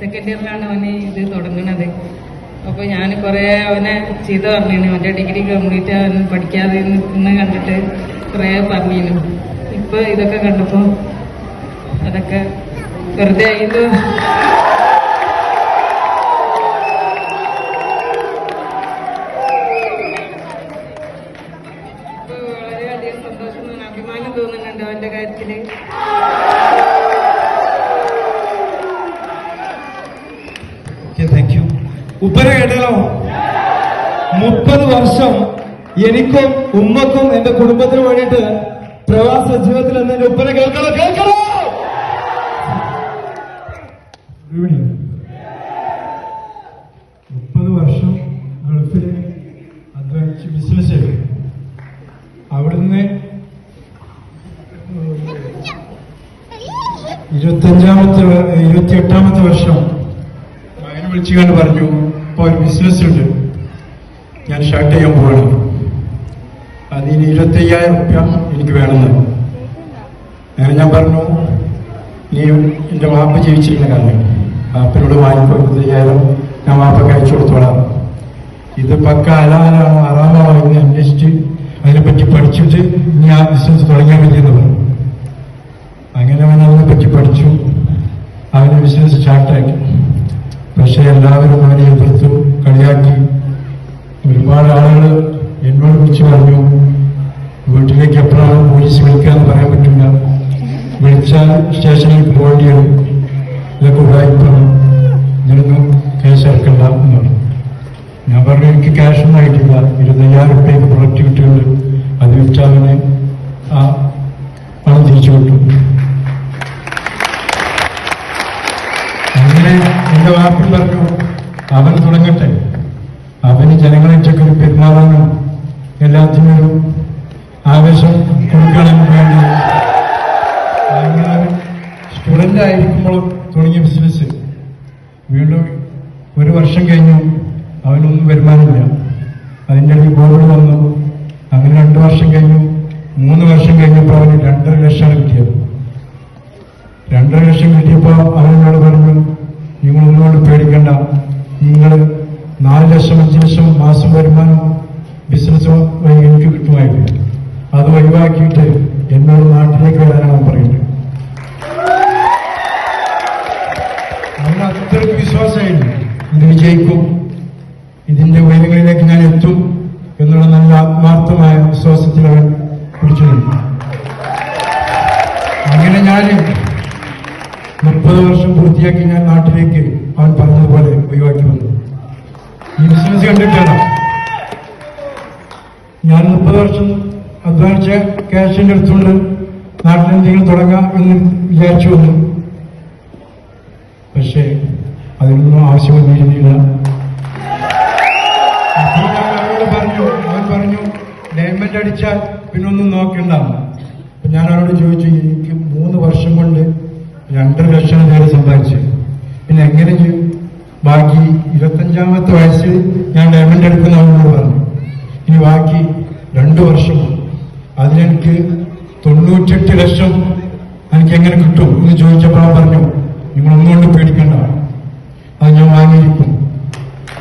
Second ഇയറിലാണ് അവന് ഇത് തുടങ്ങണത്. അപ്പോൾ ഞാൻ കുറെ അവനെ ചെയ്ത് പറഞ്ഞിരുന്നു അവന്റെ ഡിഗ്രി കംപ്ലീറ്റ് അവൻ പഠിക്കാതെ നിന്ന് കണ്ടിട്ട് കുറെ പറഞ്ഞിരുന്നു ഇപ്പൊ ഇതൊക്കെ കണ്ടപ്പോൾ അതൊക്കെ വെറുതെ ഇപ്പൊ വളരെയധികം സന്തോഷം അഭിമാനം തോന്നുന്നുണ്ട് അവന്റെ കാര്യത്തിൽ. ഉപ്പര കേട്ടല്ലോ? മുപ്പത് വർഷം എനിക്കും ഉമ്മക്കും എന്റെ കുടുംബത്തിനും വേണ്ടിട്ട് പ്രവാസ ജീവിതത്തിൽ നിന്ന് എന്റെ ഉപ്പര കേൾക്കണോ കേൾക്കണോ! മുപ്പത് വർഷം ഗൾഫിൽ അധ്വാനിച്ച് ബിസിനസ് ചെയ്തു. അവിടുന്ന് ഇരുപത്തഞ്ചാമത്തെ ഇരുപത്തി ഇരുപത്തിയെട്ടാമത്തെ വർഷം മകനെ വിളിച്ചുകൊണ്ട് പറഞ്ഞു ഇപ്പോൾ ഒരു ബിസിനസ് ഉണ്ട് ഞാൻ സ്റ്റാർട്ട് ചെയ്യാൻ പോവാണ്. അതിന് ഇരുപത്തയ്യായിരം റുപ്യ എനിക്ക് വേണമെന്ന്. അങ്ങനെ ഞാൻ പറഞ്ഞു നീ എന്റെ വാപ്പ ജീവിച്ചിരുന്ന കാലം. വാപ്പനോട് വാങ്ങിക്കോ ഇരുപത്തയ്യായിരം ഞാൻ വാപ്പ കഴിച്ചു കൊടുത്തോളാം. ഇത് പക്ക അലാലാണോ അറാമാണോ എന്ന് അന്വേഷിച്ച് അതിനെപ്പറ്റി പഠിച്ചിട്ട് ഇനി ആ ബിസിനസ് തുടങ്ങിയാൽ എന്ന് പറഞ്ഞു അങ്ങനെ അവൻ അതിനെ പറ്റി പഠിച്ചു അവന് ബിസിനസ് സ്റ്റാർട്ടാക്കി പക്ഷെ എല്ലാവരും അവനെ എതിർത്തു കളിയാക്കി ഒരുപാട് ആളുകൾ എന്നോട് വിളിച്ച് പറഞ്ഞു വീട്ടിലേക്ക് എപ്പോഴാണ് പോലീസ് വിളിക്കാന്ന് പറയാൻ പറ്റില്ല. വിളിച്ചാൽ സ്റ്റേഷനിൽ വരും. ഇതൊക്കെ ഉടായിപ്പാണ് ഇതിനൊന്നും കേസ് ഇറക്കണ്ട എന്ന് പറഞ്ഞു. ഞാൻ പറഞ്ഞു എനിക്ക് ക്യാഷ് ഒന്നും ആയിട്ടില്ല. ഇരുപത്തയ്യായിരം റുപ്യക്ക് പ്രൊഡക്റ്റ് കിട്ടിയുണ്ട് അത് വിറ്റാൽ അവന് ആ പണം തിരിച്ചു കിട്ടും. അങ്ങനെ എന്റെ വാപ്പിൽ പറഞ്ഞു അവൻ തുടങ്ങട്ടെ. അവന് ജനങ്ങളെ ഒരു പെരുമാറാനും എല്ലാത്തിനും ആവേശം കൊടുക്കണം വേണ്ടി സ്റ്റുഡന്റ് ആയിരിക്കുമ്പോൾ തുടങ്ങിയ ബിസിനസ് വീണ്ടും ഒരു വർഷം കഴിഞ്ഞു അവനൊന്നും വരുമാനമില്ല. അതിന്റെ ഇടയിൽ കോവിഡ് വന്നു അങ്ങനെ രണ്ട് വർഷം കഴിഞ്ഞു മൂന്ന് വർഷം കഴിഞ്ഞപ്പോൾ അവന് രണ്ടര ലക്ഷമാണ് കിട്ടിയത് രണ്ടര ലക്ഷം കിട്ടിയപ്പോൾ അവനോട് പറഞ്ഞു നിങ്ങൾ ഒന്നുകൊണ്ട് പേടിക്കണ്ട നിങ്ങൾ നാല് ലക്ഷം അഞ്ച് ലക്ഷം മാസം വരുമാനം ബിസിനസ് വഴി എനിക്ക് കിട്ടുമായിരുന്നു അത് ഒഴിവാക്കിയിട്ട് എന്നോട് നാട്ടിലേക്ക് വരാനാണ് പറയുന്നത് അവന് വിശ്വാസമായിരുന്നു ഇത് വിജയിക്കും. ഇതിന്റെ ഉയരങ്ങളിലേക്ക് ഞാൻ എത്തും എന്നുള്ള നല്ല ആത്മാർത്ഥമായ വിശ്വാസത്തിൽ അവൻ പിടിച്ചു അങ്ങനെ ഞാൻ മുപ്പത് വർഷം പൂർത്തിയാക്കി ഞാൻ നാട്ടിലേക്ക് അവൻ പറഞ്ഞതുപോലെ ഒഴിവാക്കി വന്നു. ഈ ബിസിനസ് കണ്ടിട്ടാണ്. ഞാൻ മുപ്പത് വർഷം അധ്വാനിച്ച ക്യാഷിന്റെ അടുത്തുകൊണ്ട് നാട്ടിൽ എന്തെങ്കിലും തുടങ്ങാം എന്ന് വിചാരിച്ചു വന്നു. അതിനൊന്നും ആവശ്യം വന്നിരുന്നില്ല അപ്പോൾ ഞാൻ അവനോട് പറഞ്ഞു അവൻ പറഞ്ഞു ഡയമണ്ട് അടിച്ചാൽ പിന്നെ ഒന്നും നോക്കണ്ട ഞാൻ അവരോട് ചോദിച്ചു എനിക്ക് മൂന്ന് വർഷം കൊണ്ട് രണ്ടര ലക്ഷം നേരെ സമ്പാദിച്ചു പിന്നെ എങ്ങനെ ബാക്കി ഇരുപത്തഞ്ചാമത്തെ വയസ്സിൽ ഞാൻ ഡയമണ്ട് എടുക്കുന്ന അവനോട് പറഞ്ഞു. ഇനി ബാക്കി രണ്ടു വർഷം അതിനെനിക്ക് തൊണ്ണൂറ്റെട്ട് ലക്ഷം എനിക്ക് എങ്ങനെ കിട്ടും എന്ന് ചോദിച്ചപ്പോൾ പറഞ്ഞു നിങ്ങൾ ഒന്നുകൊണ്ട് പേടിക്കണ്ട. അത്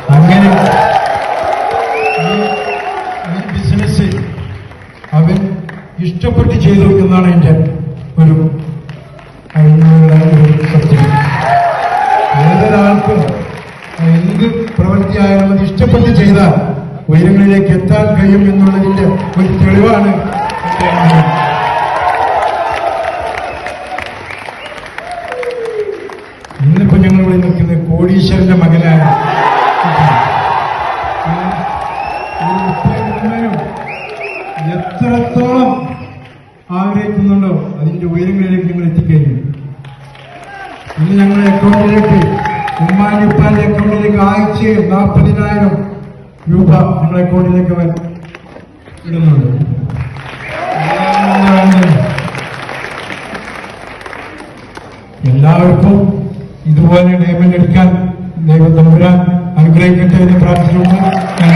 അങ്ങനെ ഈ ബിസിനസ് അവൻ ഇഷ്ടപ്പെട്ട് ചെയ്തു എന്നാണ് എന്റെ ഒരു അതിനുള്ള ഒരു സത്യം. ഏതൊരാൾക്കും എന്ത് പ്രവൃത്തിയായാലും അത് ഇഷ്ടപ്പെട്ട് ചെയ്താൽ ഉയരങ്ങളിലേക്ക് എത്താൻ കഴിയും എന്നുള്ളതിന്റെ ഒരു തെളിവാണ് എത്രത്തോളം ആഗ്രഹിക്കുന്നുണ്ടോ അതിന്റെ ഉയരങ്ങളിലേക്ക് ഞങ്ങൾ എത്തിക്കഴിഞ്ഞു. ഇന്ന് ഞങ്ങളുടെ അക്കൗണ്ടിലേക്ക് ഉമ്മാന്റെ അക്കൗണ്ടിലേക്ക് ആഴ്ച നാൽപ്പതിനായിരം രൂപ ഞങ്ങളുടെ അക്കൗണ്ടിലേക്ക് അവൻ ഇടുന്നുണ്ട്. എല്ലാവർക്കും ഇതുപോലെ ഡയമണ്ട് എടുക്കാൻ ദൈവം തമ്പുരാൻ അനുഗ്രഹിക്കട്ടെ എന്ന് പ്രാർത്ഥിച്ചുകൊണ്ട് ഞാൻ